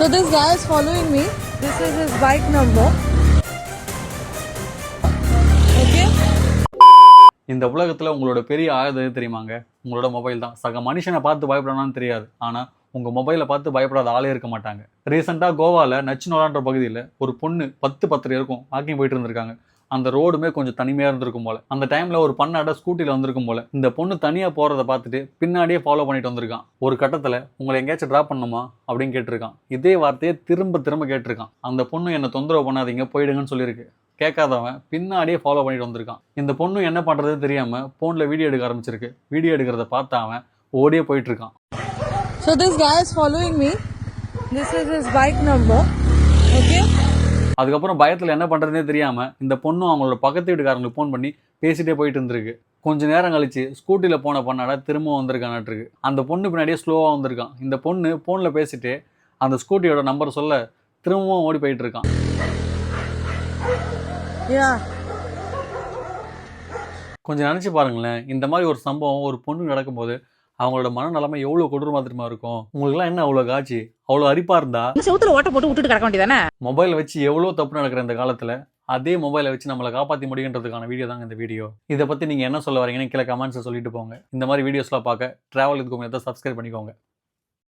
So this guy is following me. This is his bike number. Okay. இந்த உலகத்தில் உங்களோட பெரிய ஆயுதம் எது தெரியுமாங்க உங்களோட மொபைல் தான் சக மனுஷனை பார்த்து பயப்படணும்னு தெரியாது ஆனால் உங்கள் மொபைலை பார்த்து பயப்படாத ஆளே இருக்க மாட்டாங்க ரீசெண்டாக கோவாவில் நச்சினோலான்ற பகுதியில் ஒரு பொண்ணு பத்து பத்தரை இருக்கும் வாக்கிங் போயிட்டு இருந்திருக்காங்க அந்த ரோடுமே கொஞ்சம் தனிமையாக இருந்திருக்கும் போல. அந்த டைமில் ஒரு பண்ணாட ஸ்கூட்டியில் வந்திருக்கும் போல. இந்த பொண்ணு தனியாக போகிறத பார்த்துட்டு பின்னாடியே ஃபாலோ பண்ணிட்டு வந்திருக்கான். ஒரு கட்டத்தில் உங்களை எங்கேயாச்சும் ட்ராப் பண்ணுமா அப்படின்னு கேட்டிருக்கான். இதே வார்த்தையை திரும்ப திரும்ப கேட்டிருக்கான். அந்த பொண்ணு என்னை தொந்தரவு பண்ணாதீங்க போயிடுங்கன்னு சொல்லியிருக்கு. கேட்காதவன் பின்னாடியே ஃபாலோ பண்ணிட்டு வந்திருக்கான். இந்த பொண்ணு என்ன பண்ணுறது தெரியாமல் ஃபோனில் வீடியோ எடுக்க ஆரம்பிச்சிருக்கு. வீடியோ எடுக்கிறத பார்த்து அவன் ஓடியே போயிட்டு இருக்கான். So this guy is following me. This is his bike number. அதுக்கப்புறம் பயத்தில் என்ன பண்ணுறதுனே தெரியாமல் இந்த பொண்ணு அவங்களோட பக்கத்து வீட்டுக்காரங்களுக்கு ஃபோன் பண்ணி பேசிட்டே போயிட்டு இருந்திருக்கு. கொஞ்ச நேரம் கழிச்சு ஸ்கூட்டியில் போன பொண்ணாட திரும்ப வந்திருக்கானாட்டிருக்கு அந்த பொண்ணு பின்னாடியே ஸ்லோவாக வந்திருக்கான். இந்த பொண்ணு ஃபோனில் பேசிட்டு அந்த ஸ்கூட்டியோட நம்பர் சொல்ல திரும்பவும் ஓடி போயிட்டு இருக்கான். கொஞ்சம் நினச்சி பாருங்களேன். இந்த மாதிரி ஒரு சம்பவம் ஒரு பொண்ணு நடக்கும்போது அவங்களோட மனநிலைமை எவ்வளோ கொடூரமா தெரியுமா இருக்கும்? உங்களுக்குலாம் என்ன அவ்வளோ காட்சி? அவ்வளோ அரிப்பா இருந்தா? செவுத்துல ஓட்ட போட்டு விட்டுட்டு கிடக்க வேண்டியதானே மொபைலை வச்சு எவ்வளோ தப்பு நடக்கிற இந்த காலத்தில்? அதே மொபைலை வச்சு நம்மளை காப்பாற்றி முடியுன்றதுக்கான வீடியோ தாங்க இந்த வீடியோ. இதை பற்றி நீங்கள் என்ன சொல்ல வரீங்கன்னு கீழே கமெண்ட்ஸை சொல்லிட்டு போங்க. இந்த மாதிரி வீடியோஸ்லாம் பார்க்க ட்ராவல் இதுக்கு சப்ஸ்கிரைப் பண்ணிக்கோங்க.